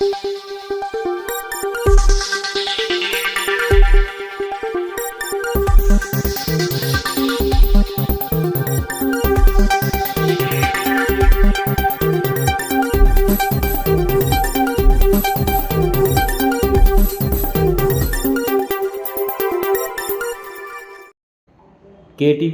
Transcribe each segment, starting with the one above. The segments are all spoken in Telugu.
కేటీవీ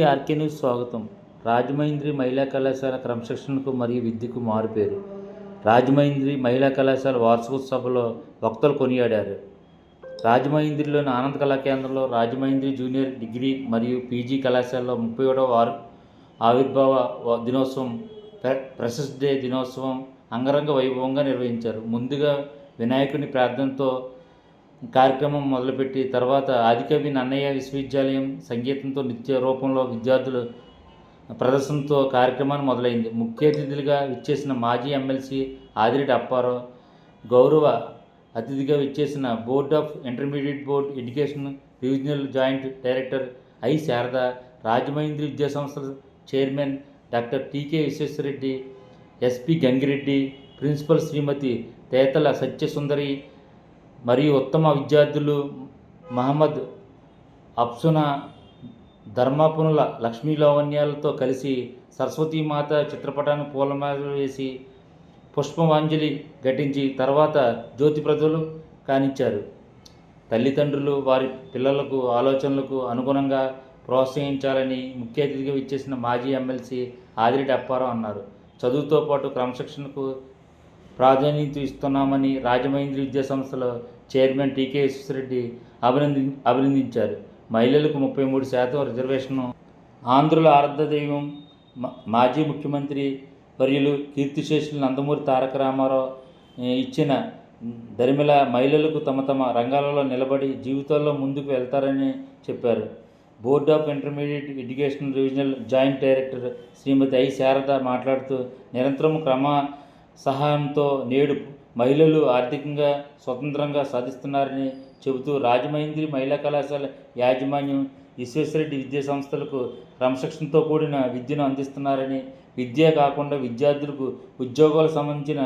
ఆర్కే న్యూస్ స్వాగతం. రాజమహేంద్రి మహిళా కళాశాల క్రమశిక్షణకు మరియు విద్యకు మారుపేరు. రాజమహేంద్రి మహిళా కళాశాల వార్షికోత్సవంలో వక్తలు కొనియాడారు. రాజమహేంద్రిలోని ఆనంద కళా కేంద్రంలో రాజమహేంద్రి జూనియర్ డిగ్రీ మరియు పీజీ కళాశాలలో ముప్పై ఏడవ వారు ఆవిర్భావ దినోత్సవం ప్ర- ప్రెసెస్ డే దినోత్సవం అంగరంగ వైభవంగా నిర్వహించారు. ముందుగా వినాయకుని ప్రార్థనతో కార్యక్రమం మొదలుపెట్టి తర్వాత ఆదికవి నన్నయ్య విశ్వవిద్యాలయం సంగీతంతో నృత్య రూపంలో విద్యార్థులు ప్రదర్శనతో కార్యక్రమాన్ని మొదలైంది. ముఖ్య అతిథులుగా విచ్చేసిన మాజీ ఎమ్మెల్సీ ఆదిరెడ్డి అప్పారావు గౌరవ అతిథిగా విచ్చేసిన board of intermediate board education regional joint director I Sarada Rajamahendri విద్యాసంస్థల chairman doctor TK Visweswarareddy SP Gangireddy principal Srimathi Tetala Satyasundari మరియు ఉత్తమ విద్యార్థులు మహమ్మద్ అప్సునా ధర్మాపునుల లక్ష్మీ లావణ్యాలతో కలిసి సరస్వతీమాత చిత్రపటాన్ని పూలమాల వేసి పుష్పవాంజలి ఘటించి తర్వాత జ్యోతి ప్రజలు కానిచ్చారు. తల్లిదండ్రులు వారి పిల్లలకు ఆలోచనలకు అనుగుణంగా ప్రోత్సహించాలని ముఖ్య అతిథిగా ఇచ్చేసిన మాజీ ఎమ్మెల్సీ ఆదిరెడ్డి అప్పారావు అన్నారు. చదువుతో పాటు క్రమశిక్షణకు ప్రాధాన్యత ఇస్తున్నామని రాజమహేంద్రి విద్యాసంస్థలో చైర్మన్ టీకే విశ్వరెడ్డి అభినంది అభినందించారు. మహిళలకు ముప్పై మూడు శాతం రిజర్వేషన్. ఆంధ్రుల ఆరాధదైవం మా- మాజీ ముఖ్యమంత్రి వర్యులు కీర్తిశేషులు నందమూరి తారక రామారావు ఇచ్చిన దరిమిళ మహిళలకు తమ తమ రంగాలలో నిలబడి జీవితాల్లో ముందుకు వెళ్తారని చెప్పారు. Board of intermediate education regional joint director Srimathi I Sarada మాట్లాడుతూ నిరంతరం క్రమ సహాయంతో నేడు మహిళలు ఆర్థికంగా స్వతంత్రంగా సాధిస్తున్నారని చెబుతూ రాజమహేంద్రి మహిళా కళాశాల యాజమాన్యం విశ్వేశ్వరరెడ్డి విద్యా సంస్థలకు క్రమశిక్షణతో కూడిన విద్యను అందిస్తున్నారని విద్యే కాకుండా విద్యార్థులకు ఉద్యోగాలకు సంబంధించిన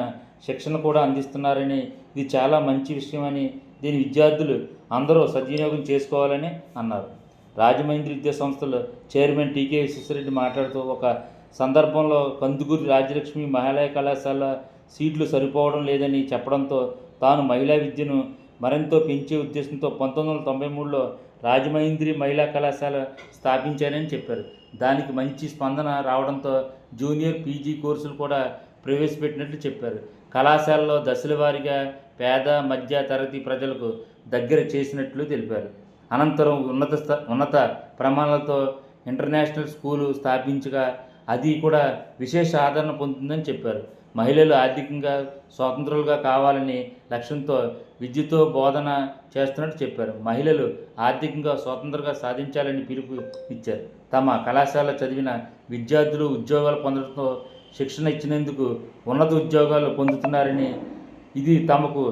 శిక్షణ కూడా అందిస్తున్నారని ఇది చాలా మంచి విషయమని దీని విద్యార్థులు అందరూ సద్వినియోగం చేసుకోవాలని అన్నారు. రాజమహేంద్రి విద్యా సంస్థలు చైర్మన్ టీకే విశ్వేశ్వరరెడ్డి మాట్లాడుతూ ఒక సందర్భంలో కందుకూరి రాజలక్ష్మి మహిళా కళాశాల సీట్లు సరిపోవడం లేదని చెప్పడంతో తాను మహిళా విద్యను మరింత పెంచే ఉద్దేశంతో పంతొమ్మిది వందల తొంభై మూడులో రాజమహేంద్రి మహిళా కళాశాల స్థాపించారని చెప్పారు. దానికి మంచి స్పందన రావడంతో జూనియర్ పీజీ కోర్సులు కూడా ప్రవేశపెట్టినట్లు చెప్పారు. కళాశాలలో దశల వారీగా పేద మధ్య తరగతి ప్రజలకు దగ్గర చేసినట్లు తెలిపారు. అనంతరం ఉన్నత ఉన్నత ప్రమాణాలతో ఇంటర్నేషనల్ స్కూలు స్థాపించగా అది కూడా విశేష ఆదరణ పొందుతుందని చెప్పారు. మహిళలు ఆర్థికంగా స్వతంత్రులుగా కావాలని లక్ష్యంతో విద్యతో బోధన చేస్తున్నట్టు చెప్పారు. మహిళలు ఆర్థికంగా స్వతంత్రంగా సాధించాలని పిలుపు ఇచ్చారు. తమ కళాశాల చదివిన విద్యార్థులు ఉద్యోగాలు పొందడంతో శిక్షణ ఇచ్చినందుకు ఉన్నత ఉద్యోగాలు పొందుతున్నారని ఇది తమకు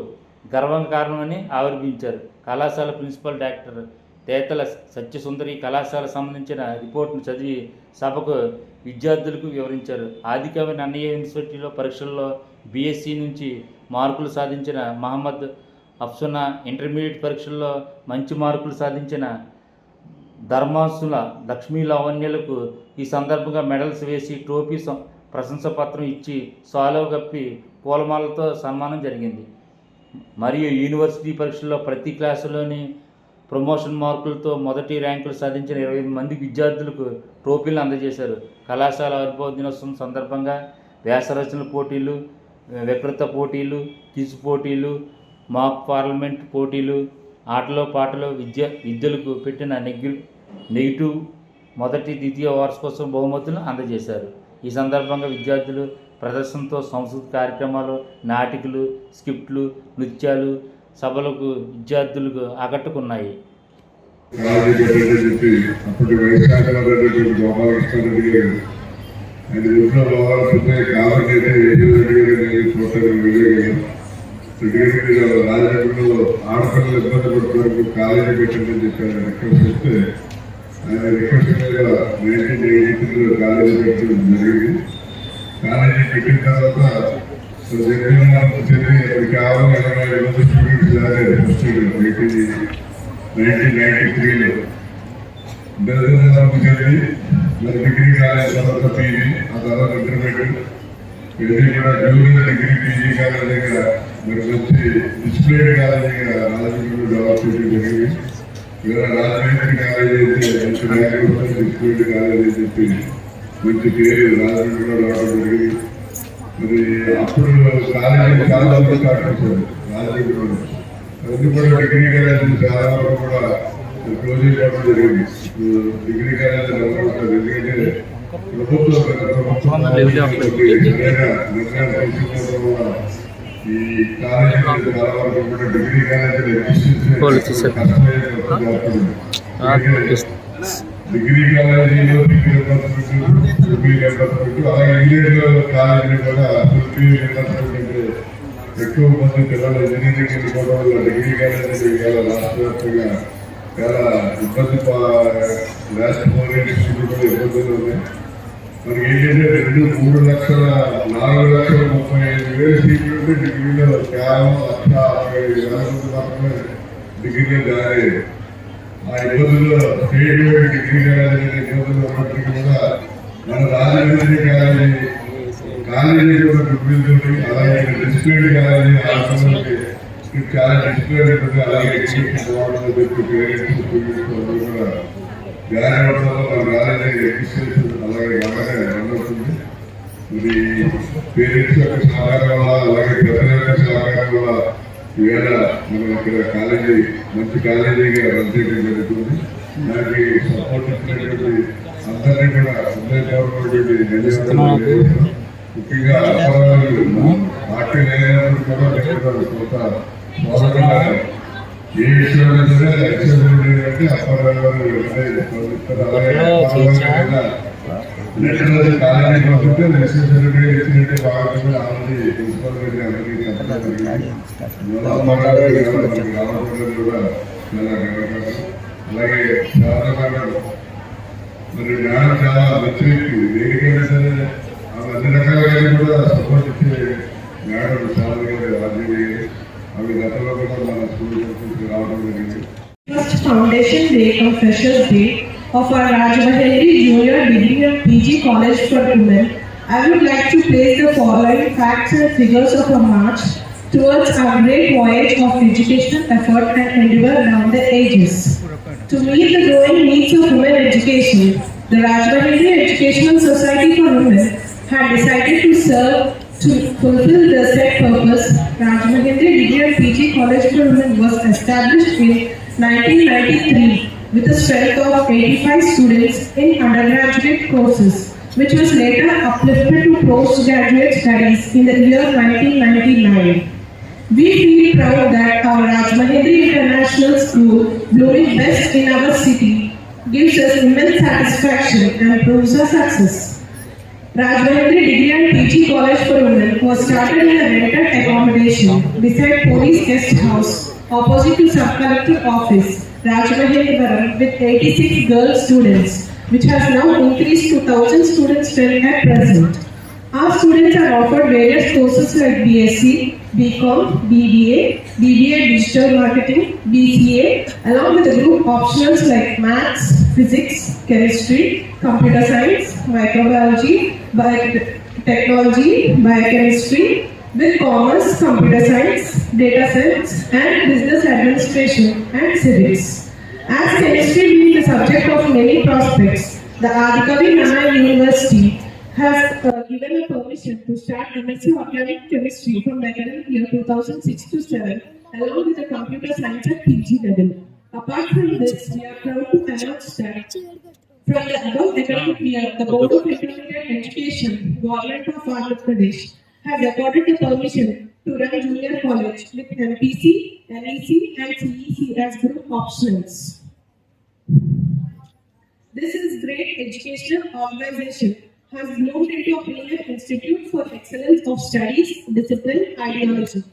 గర్వం కారణమని ఆవిర్భించారు కళాశాల ప్రిన్సిపల్ డాక్టర్ తేతల సత్యసుందరి కళాశాల సంబంధించిన రిపోర్ట్ను చదివి సభకు విద్యార్థులకు వివరించారు. ఆదికవి నన్నయ్య యూనివర్సిటీలో పరీక్షల్లో బీఎస్సీ నుంచి మార్కులు సాధించిన మహమ్మద్ అఫ్సునా ఇంటర్మీడియట్ పరీక్షల్లో మంచి మార్కులు సాధించిన ధర్మాసుల లక్ష్మీ లావణ్యలకు ఈ సందర్భంగా మెడల్స్ వేసి ట్రోఫీ ప్రశంసపత్రం పత్రం ఇచ్చి సాలో కప్పి పూలమాలతో సన్మానం జరిగింది. మరియు యూనివర్సిటీ పరీక్షల్లో ప్రతి క్లాసులోని ప్రమోషన్ మార్కులతో మొదటి ర్యాంకులు సాధించిన ఇరవై మంది విద్యార్థులకు ట్రోఫీలు అందజేశారు. కళాశాల ఆవిర్భావ దినోత్సవం సందర్భంగా వ్యాసరచనల పోటీలు వికృత పోటీలు క్విజ్ పోటీలు మాక్ పార్లమెంట్ పోటీలు ఆటలో పాటలో విద్య విద్యలకు పెట్టిన నెగ్గి నెగిటివ్ మొదటి ద్వితీయ వార్షికోత్సవం బహుమతులను అందజేశారు. ఈ సందర్భంగా విద్యార్థులు ప్రదర్శనతో సంస్కృతి కార్యక్రమాలు నాటికలు స్కిప్ట్లు నృత్యాలు సభలకు విద్యార్థులకు ఆకట్టుకున్నాయి. కాలేజీ చెప్పి ఆడపిల్లలు ఇబ్బంది పడుతున్నారు కాలేజీ పెట్టండి చెప్పి రిక్వెస్ట్ చేస్తే ఆయన రిక్వెస్ట్ మీద నైన్టీన్ ఎయిటీ కాలేజీ పెట్టడం జరిగింది కాలేజీ పెట్టిన తర్వాత సో కేవలం ఇరవై ఐదు మంది స్టూడెంట్స్ లాగే ఫస్ట్ నైన్టీన్ నైన్టీ త్రీలో దగ్గర మరి డిగ్రీ కాలేజ్ తర్వాత పీజీ ఆ తర్వాత ఇంటర్మీడియట్ ఇది కూడా జూనియర్ డిగ్రీ పీజీ కాలేజ్ దగ్గర మరి మంచి డిస్ప్లేడ్ కాలేజ్ దగ్గర డెవలప్ చేయడం జరిగింది ఇలా రాజమండ్రి కాలేజ్ అయితే మంచి ర్యాంక్ డిస్ప్లేడ్ కాలేజ్ అని చెప్పి మంచి పేరు రాజమండ్రిలో రావడం జరిగింది మరి అప్పుడు కాలేజీ చేశారు రాజమండ్రిలో అది కూడా డిగ్రీ కాలేజ్ చాలా వరకు కూడా క్లోజ్ అయిపోవడం జరిగింది. డిగ్రీ కాలేజ్ ఎందుకంటే ప్రభుత్వం వల్ల ఈ కాలేజీ చాలా వరకు కూడా డిగ్రీ వాళ్ళు కాలేజీ తీశారు. డిగ్రీ కాలేజీలో డిగ్రీ రియంబర్స్మెంట్ ఎంబీ రియంబర్స్మెంట్ అలాగే ఇంజనీరింగ్ కాలేజీలు కూడా ఫిఫ్టీ రియంబర్స్మెంట్ ఎక్కువ మంది పిల్లలు ఇంజనీరింగ్ వెళ్ళిపోవడం వల్ల డిగ్రీ కాలేజీ చాలా రాష్ట్ర వ్యాప్తంగా చాలా ఇబ్బంది లాస్ట్ ఫోర్ ఇయర్స్ కూడా ఇబ్బందులు ఉన్నాయి మనకి ఏంటంటే రెండు మూడు లక్షల నాలుగు లక్షల ముప్పై ఐదు వేల సీట్లు ఉంటే డిగ్రీలో కేవలం లక్ష అరవై ఐదు వేల మంది మాత్రమే డిగ్రీలో జాయిన్ అయ్యారు ఆ ఇబ్బందుల్లో స్టేట్ డిగ్రీ కాలేజీ ఇబ్బందులు ఉన్నప్పటికీ కూడా మన రాజమండ్రి కాలేజీ కాలేజీ కూడా అలాగే డిస్ప్లేడ్ కాలేజీ చాలా ఉంటుంది అలాగే చెప్పి పేరెంట్స్ కూడా మన కాలేజీ అలాగే బాగానే అవుతుంది మరి పేరెంట్స్ యొక్క సహకారం వల్ల అలాగే ప్రజల యొక్క సహకారం వల్ల ఈవేళ మనం ఇక్కడ కాలేజీ మంచి కాలేజీగా రన్ చేయడం జరుగుతుంది. దానికి సపోర్ట్ ఇచ్చినటువంటి అందరినీ కూడా హృదయపూర్వకమైనటువంటి ధన్యవాదాలు. ముఖ్యంగా అపరాధాలు పార్టీ లేనప్పుడు కూడా కొంత ఏ విషయంలో సరే అలాగే అపరాధులు నెక్స్ట్ కాలేజీ పంపితే నెక్స్ట్ సెక్రటరీ ఇచ్చినట్టే బాగుంటుంది ఆల్రెడీ ప్రిన్సిపల్ గారి అందరికీ చెప్పడం జరిగింది. అందువల్ల అమ్మగారు మనకి రామచంద్రుడు కూడా చాలా గర్వకారణం. అలాగే శారద మేడం మరి మేడం చాలా మంచి వ్యక్తి దేనికైనా సరే ఆమె అన్ని రకాలుగా కూడా సపోర్ట్ ఇచ్చే మేడం శారద గారు రాజీవ్ గారు ఆమె గతంలో కూడా మన స్కూల్ రావడం జరిగింది First Foundation Day and Freshers Day of our Rajmahendri Junior Degree and PG College for Women, I would like to place the following facts and figures of a march towards our great voyage of educational effort and endeavor down the ages. To meet the growing needs of women education, the Rajmahendri Educational Society for Women had decided to serve to fulfill the set purpose. Rajmahendri Degree and PG College for Women was established in 1993 with a strength of 85 students in undergraduate courses, which was later uplifted to postgraduate studies in the year 1999. We feel proud that our Rajmahendri International School, blooming best in our city, gives us immense satisfaction and proves our success. Rajmahendri Degree and PG College for Women was started in a rented accommodation beside Police Guest House, opposite to Sub Collector Office, Rajmahendrivaram, with 86 girl students, which has now increased to 1000 students at present. Our students are offered various courses like BSc, BCom, BBA, BBA Digital Marketing, BCA, along with the group optionals like Maths, Physics, Chemistry, Computer Science, Microbiology, Biotechnology, Biochemistry, with Commerce, Computer Science, Data Science, and Business Administration and Civics. As chemistry being the subject of many prospects, the Adikavi Nana University has uh, given a permission to start MSc Organic Chemistry from the academic year 2006 to 7, along with the computer science at PG level. Apart from this, we are proud to announce that from the above academic year, the Board of Intermediate Education, Government of Andhra Pradesh, has accorded the permission to run junior college with MPC, NEC, and CEC as group optionals. This is great educational organization has bloomed into a premier institute for excellence of studies, discipline, ideology.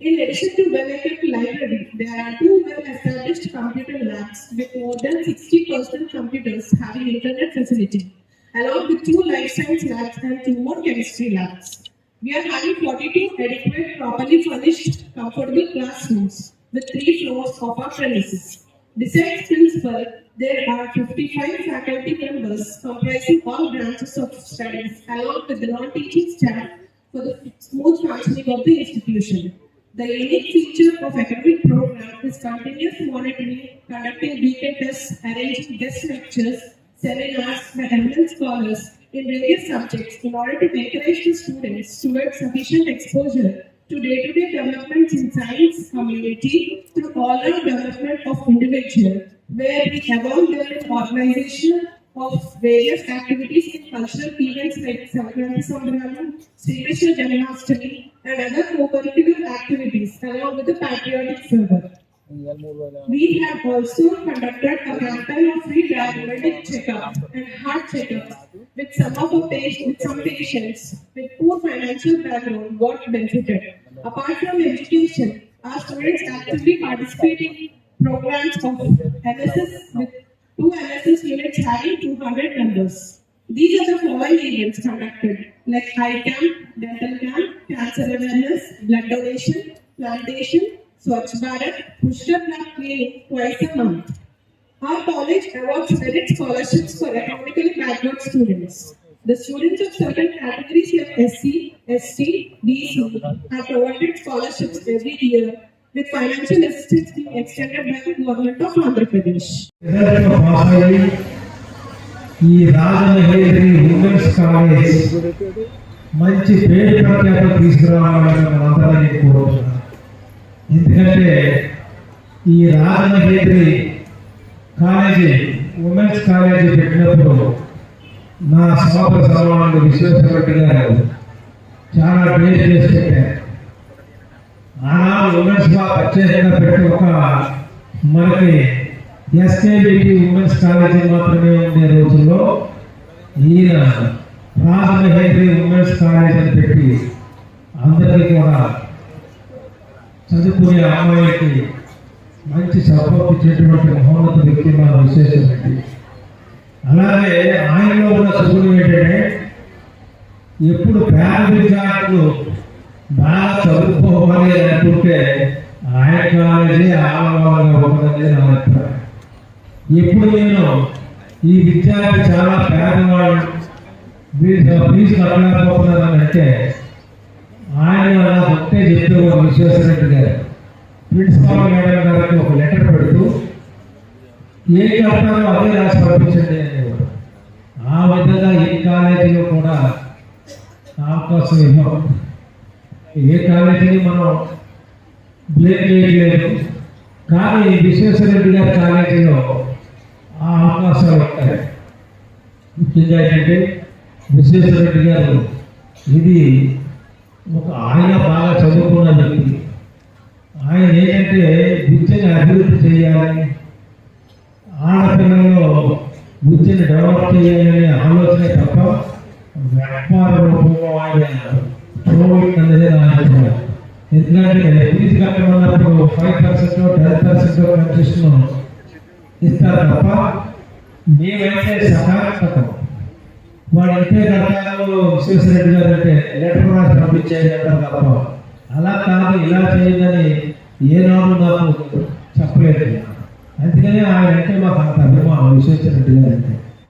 In addition to well-equipped library, there are two well-established computer labs with more than 60 personal computers having internet facility, along with two life science labs and two more chemistry labs. We are having 42 adequate, properly furnished, comfortable classrooms with three floors of our premises. Besides principal, there are 55 faculty members comprising all branches of studies along with the non-teaching staff for the smooth functioning of the institution. The unique feature of academic program is continuous monitoring, conducting weekend tests, arranging guest lectures, seminars by eminent scholars in various subjects in order to encourage the students to towards sufficient exposure to day-to-day developments in science community through all-round development of individual, where we them in organization of various activities in cultural events like Sankranti Sambharam, Sri Krishna and other co-curricular activities along with the patriotic fervor. We have also conducted a campaign of free diabetic checkup and heart checkups with some of our patients, with some patients with poor financial background got benefited. Apart from education, our students actively participate in programs of NSS with two NSS units having 200 members. These are the following events conducted like eye camp, dental camp, cancer awareness, blood donation, plantation, Swachh Bharat, Pushkar Blood Clinic twice a month. Our college awards merit scholarships for economically backward students. The students of certain categories like SC, ST, DC are provided scholarships every year with financial assistance being extended by the government of Andhra Pradesh. రిజల్ట్లో pass అయ్యి ఈ రాజమహేంద్రి ఉమెన్స్ కాలేజ్ మంచి పేరు ప్రఖ్యాత తీసుకురావాలని మనందరం నేను కోరుతున్నాను ఎందుకంటే ఈ రాజమహేంద్రి కాలేజీ ఉమెన్స్ కాలేజీ పెట్టినప్పుడు నా సోదర సర్వానంద విశ్వేశ్వరరెడ్డి గారు చాలా పేరు చేసి పెట్టారు ఆనాడు ఉమెన్స్ ప్రత్యేకంగా పెట్టి ఒక మనకి ఎస్కేబిటి ఉమెన్స్ కాలేజీ మాత్రమే ఉండే రోజుల్లో ఈయన రాజమహేంద్రి ఉమెన్స్ కాలేజ్ అని పెట్టి అందరికీ కూడా చదువుకునే అమ్మాయికి మంచి సపోర్ట్ ఇచ్చేటువంటి మహోన్నత వ్యక్తి మన విశేషమైంది అలాగే ఆయనలో ఉన్న చదువులు ఏంటంటే ఎప్పుడు ఫ్యామిలీ విద్యార్థులు బాగా చదువుకోవాలి అని అనుకుంటే ఆయన కాలేజీ ఆడవాళ్ళగా ఉన్నది నా అభిప్రాయం. ఎప్పుడు నేను ఈ విద్యార్థి చాలా పేదవాళ్ళు వీరి ఫీజు కట్టలేకపోతున్నారని అంటే ఆయన నాకు ఒకటే చెప్తూ విశ్వేశ్వరరెడ్డి గారు. ప్రిన్సిపాల్ మేడం గారికి ఒక లెటర్ పెడుతూ ఏం చెప్తారో అదే రాసి పంపించండి అనేవారు ఆ విధంగా ఈ కాలేజీలో కూడా అవకాశం ఇవ్వం ఏ కాలేజీని మనం బ్లేమ్ చేయలేదు కానీ విశ్వేశ్వరరెడ్డి గారి కాలేజీలో ఆ అవకాశాలు ఉంటాయి. ముఖ్యంగా ఏంటంటే విశ్వేశ్వరరెడ్డి గారు ఇది ఒక ఆయన బాగా చదువుకున్న వ్యక్తి. ఆయన ఏంటంటే విద్యను అభివృద్ధి చేయాలని ఆడపిల్లల్లో విద్యను డెవలప్ చేయాలనే ఆలోచన తప్ప వ్యాపార రూపంలో ఆయన ప్రోడక్ట్ అనేది నా అభిప్రాయం. ఎందుకంటే fee కట్టమన్నప్పుడు five percent ten percent concession ఇస్తారు తప్ప మేమైతే సకారాత్మకం వాడు ఎంతే కడతారు విశ్వేశ్వరరెడ్డి గారు అంటే లెటర్ రాసి పంపించేది అంటారు తప్ప అలా కాదు ఇలా చేయదని నాడు నాకు చెప్పలేదు. అందుకనే ఆయన అంటే మాకు అంత అభిమానం విశ్వేశ్వరరెడ్డి గారు అంటే